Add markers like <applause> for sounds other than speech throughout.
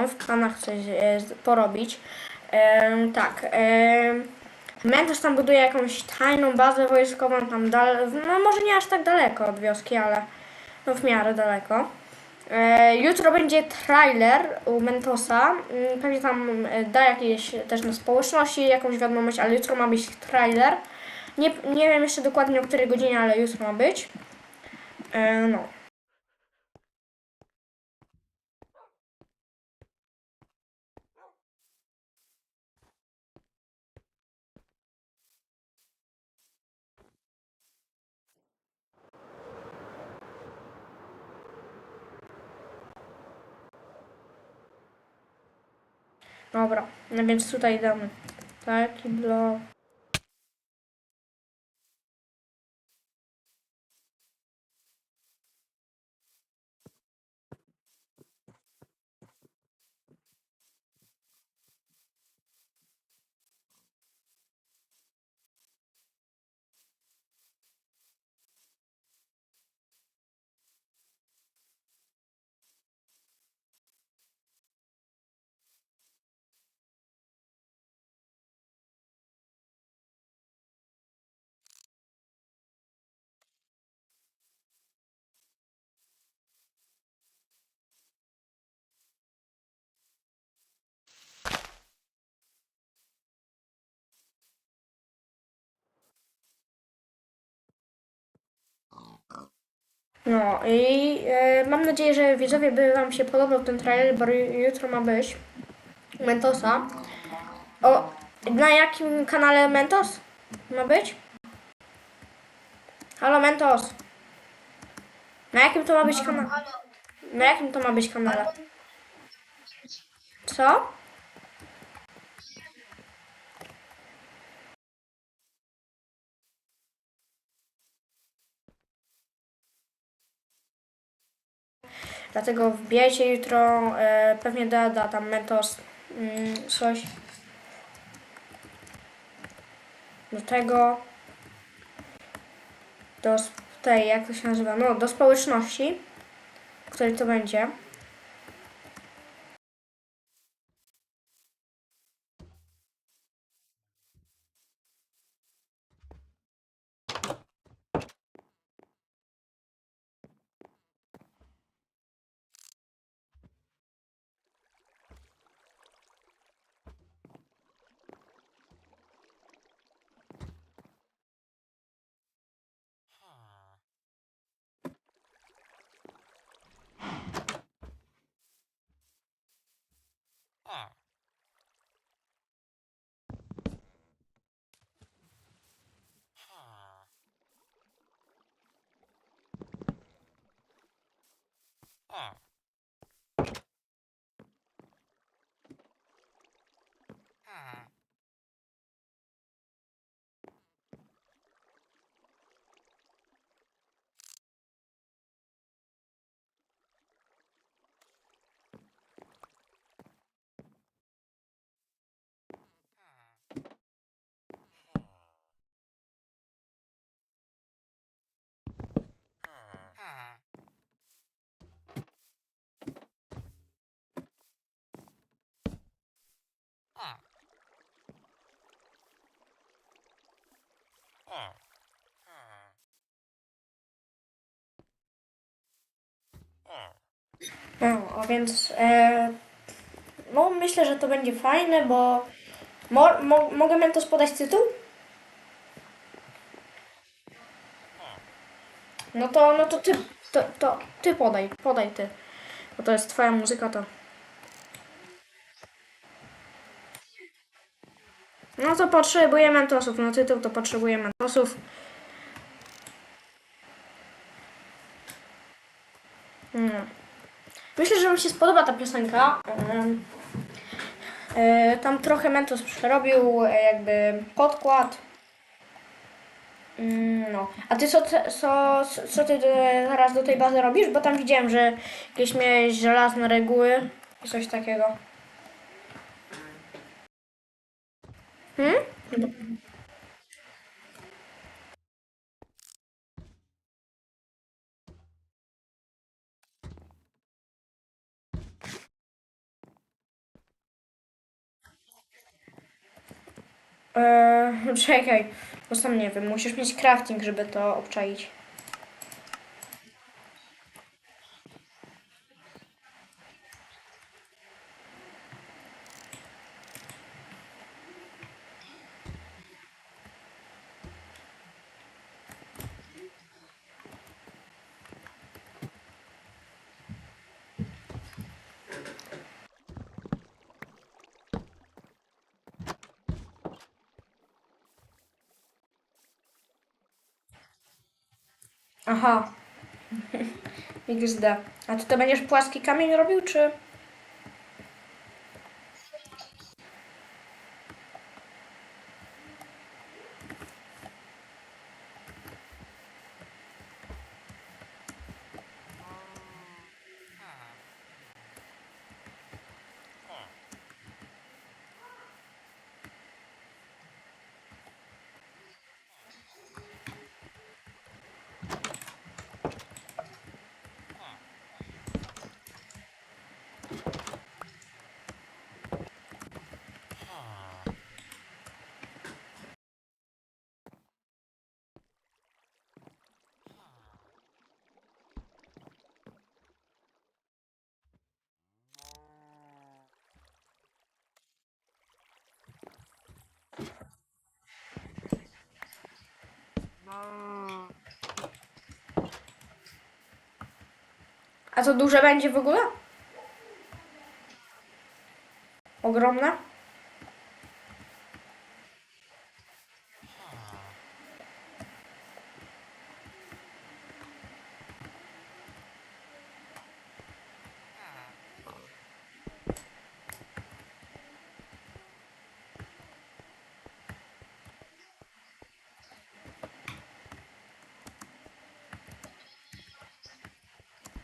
no, w Stanach coś e, porobić. Em, tak, Mentos tam buduje jakąś tajną bazę wojskową tam dal, no może nie aż tak daleko od wioski, ale no w miarę daleko. E, jutro będzie trailer u Mentosa. Mm, Pewnie tam e, da jakieś też na społeczności jakąś wiadomość, ale jutro ma być trailer. Nie, nie wiem jeszcze dokładnie o której godzinie, ale jutro ma być. E, no. Dobra, no więc tutaj damy taki blok. No i e, mam nadzieję, że widzowie by Wam się podobał ten trailer, bo jutro ma być Mentosa. O, na jakim kanale Mentos ma być? Halo Mentos. Na jakim to ma być kanale? Na jakim to ma być kanale? Co? Dlatego wbijajcie jutro, e, pewnie da, da tam Mentos mm, coś do tego, do tej, jak to się nazywa, no do społeczności, w której to będzie. Ah. Ah. Ah. Więc e, no myślę, że to będzie fajne, bo mo, mo, mogę Mentos podać tytuł? No to, no to ty, to, to ty podaj, podaj ty. Bo to jest twoja muzyka, to... No to potrzebuję mentosów, no tytuł to potrzebuję mentosów. No. Myślę, że Wam się spodoba ta piosenka. E, Tam trochę Mentos przerobił e, jakby podkład. Mm, No. A ty co, co, co ty e, teraz do tej bazy robisz? Bo tam widziałem, że jakieś miałeś żelazne reguły i coś takiego. Eee, <laughs> czekaj, bo sam nie wiem, musisz mieć crafting, żeby to obczaić. Aha. <laughs> XD. A ty to będziesz płaski kamień robił, czy... To duże będzie w ogóle? Ogromne?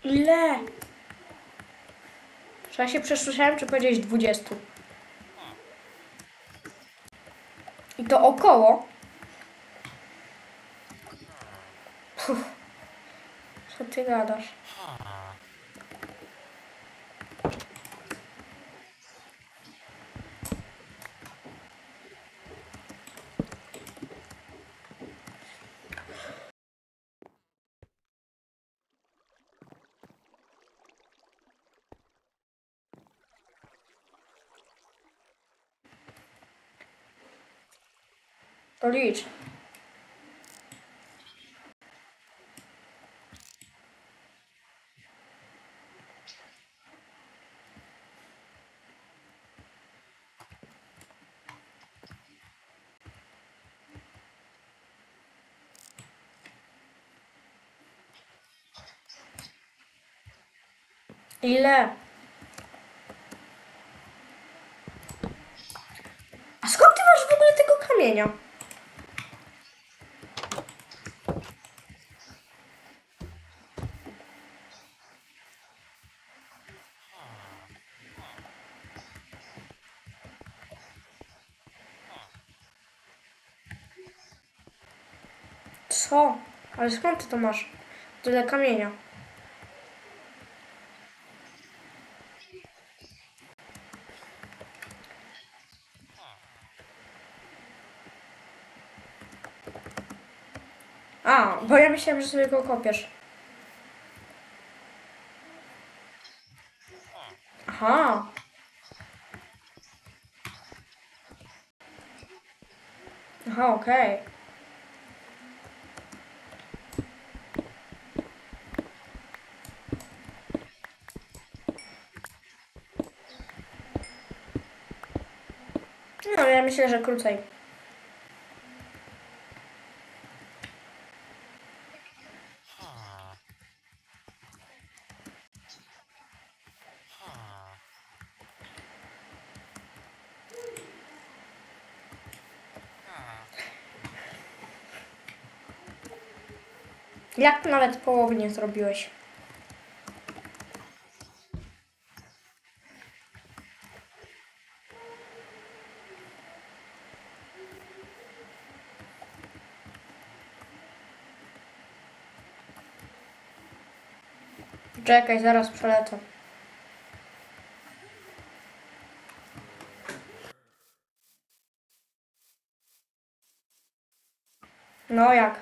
Ile? Czy ja się przesłyszałem, czy powiedziałeś 20? I to około? Puh. Co ty gadasz? To licz. Ile? A skąd ty masz w ogóle tego kamienia? Co? Ale skąd ty to masz? Tyle kamienia. A, bo ja myślałem, że sobie go kopiesz. Aha. Aha, okej. No, ja myślę, że krócej. Jak nawet połowy nie zrobiłeś? Czekaj, zaraz przelecę. No jak?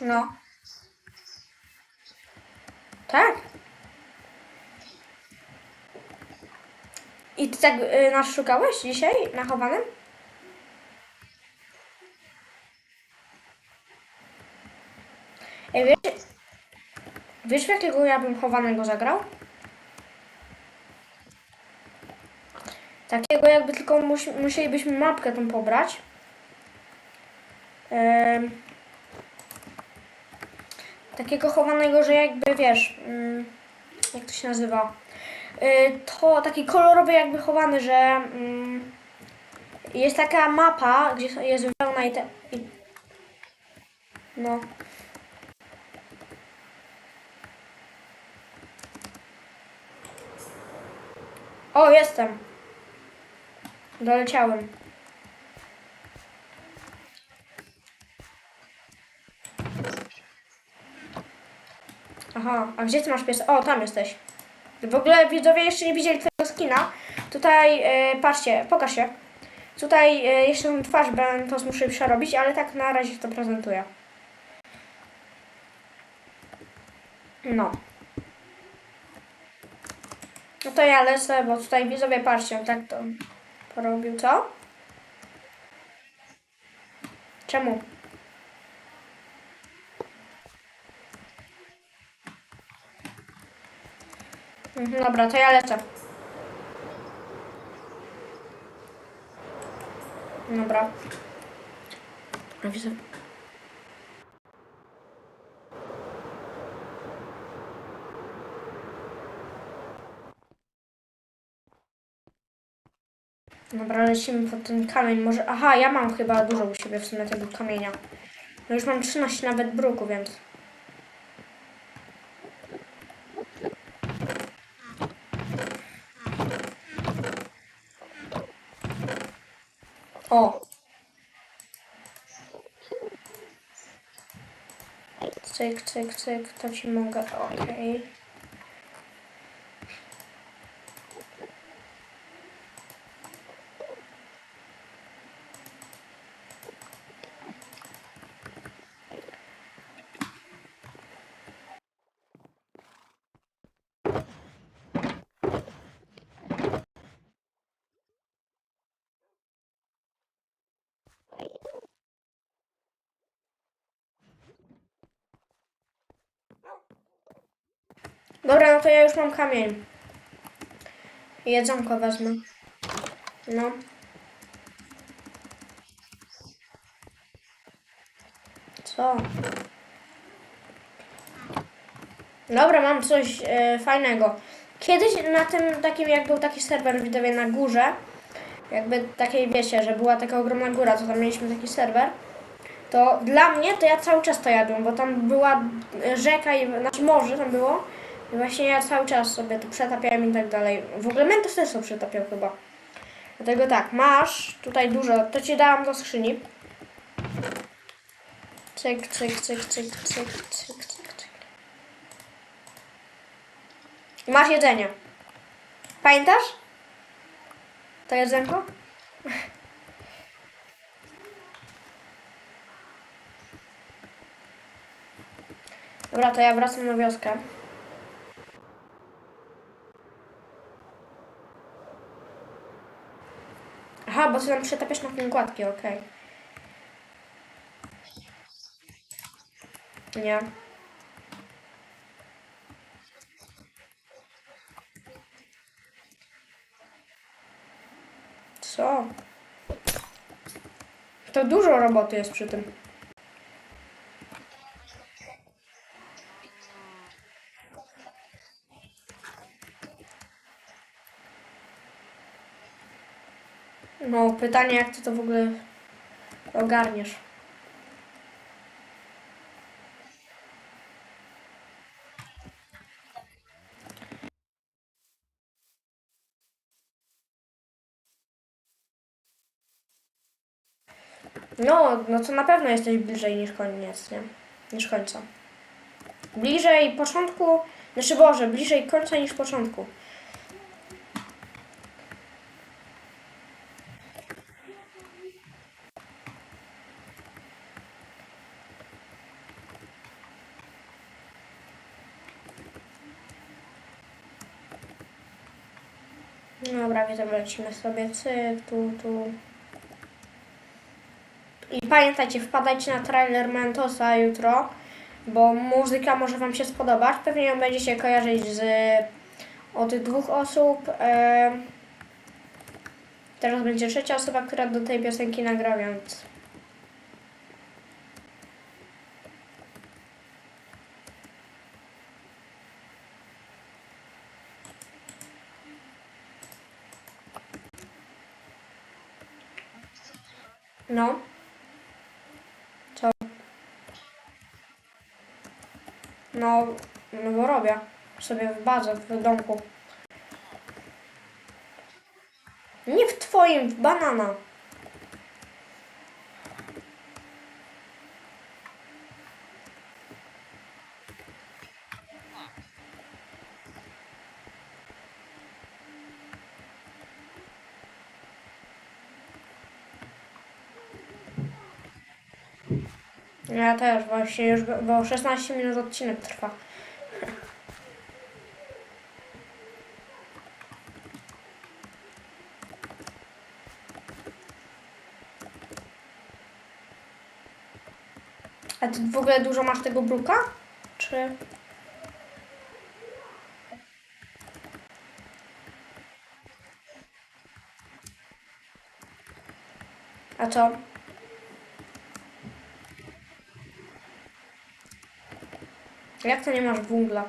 No. Tak? I ty tak y, nas szukałeś dzisiaj na chowanym? Ej, wiesz, wiesz w jakiego ja bym chowanego zagrał? Takiego jakby tylko musi, musielibyśmy mapkę tą pobrać. Em, takiego chowanego, że jakby wiesz, mm, jak to się nazywa? Y, to taki kolorowy jakby chowany, że mm, jest taka mapa, gdzie jest wełna i te... I, no. O, jestem. Doleciałem. Aha, a gdzie ty masz pies? O, tam jesteś. W ogóle widzowie jeszcze nie widzieli twojego skina. Tutaj, e, patrzcie, pokaż się. Tutaj e, jeszcze tą twarz będę to muszę przerobić, ale tak na razie to prezentuję. No. No to ja lecę, bo tutaj widzowie patrzcie, tak to porobił, co? Czemu? Mhm, dobra, to ja lecę. Dobra. A widzę. Dobra, lecimy pod ten kamień. Może. Aha, ja mam chyba dużo u siebie w sumie tego kamienia. No już mam 13 nawet bruku, więc. O! Cyk, cyk, cyk, to ci mogę. Okej. Dobra, no to ja już mam kamień. Jedzonko wezmę. No. Co? Dobra, mam coś e, fajnego. Kiedyś na tym takim, jak był taki serwer widowie na górze, jakby takiej wiecie, że była taka ogromna góra, to tam mieliśmy taki serwer, to dla mnie to ja cały czas to jadłem, bo tam była e, rzeka i znaczy morze tam było. I właśnie ja cały czas sobie to przetapiałem i tak dalej. W ogóle Mentos też to przetapiał chyba. Dlatego tak, masz tutaj dużo, to ci dałam do skrzyni. Cyk, cyk, cyk, cyk, cyk, cyk, cyk, cyk. I masz jedzenie. Pamiętasz? To jedzenko? <laughs> Dobra, to ja wracam na wioskę. Aha, bo ty tam przetapiasz na kładki, okej. Nie. Co? To dużo roboty jest przy tym. No, pytanie, jak ty to w ogóle ogarniesz. No, no to na pewno jesteś bliżej niż koniec, nie? Niż końca. Bliżej początku, znaczy Boże, bliżej końca niż początku. Dobra, widzę, lecimy sobie cyk, tu, tu. I pamiętajcie, wpadajcie na trailer Mentosa jutro, bo muzyka może Wam się spodobać. Pewnie ją będziecie kojarzyć z od dwóch osób. Teraz będzie trzecia osoba, która do tej piosenki nagra, więc... No. Co? No, no bo robię sobie w bazę, w domku. Nie w twoim, w banana. Ja też, właśnie już, bo- bo 16 minut odcinek trwa. A ty w ogóle dużo masz tego bruka? Czy... A co? Jak to nie masz węgla?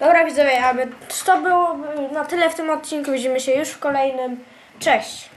Dobra widzowie, aby to było na tyle w tym odcinku. Widzimy się już w kolejnym. Cześć!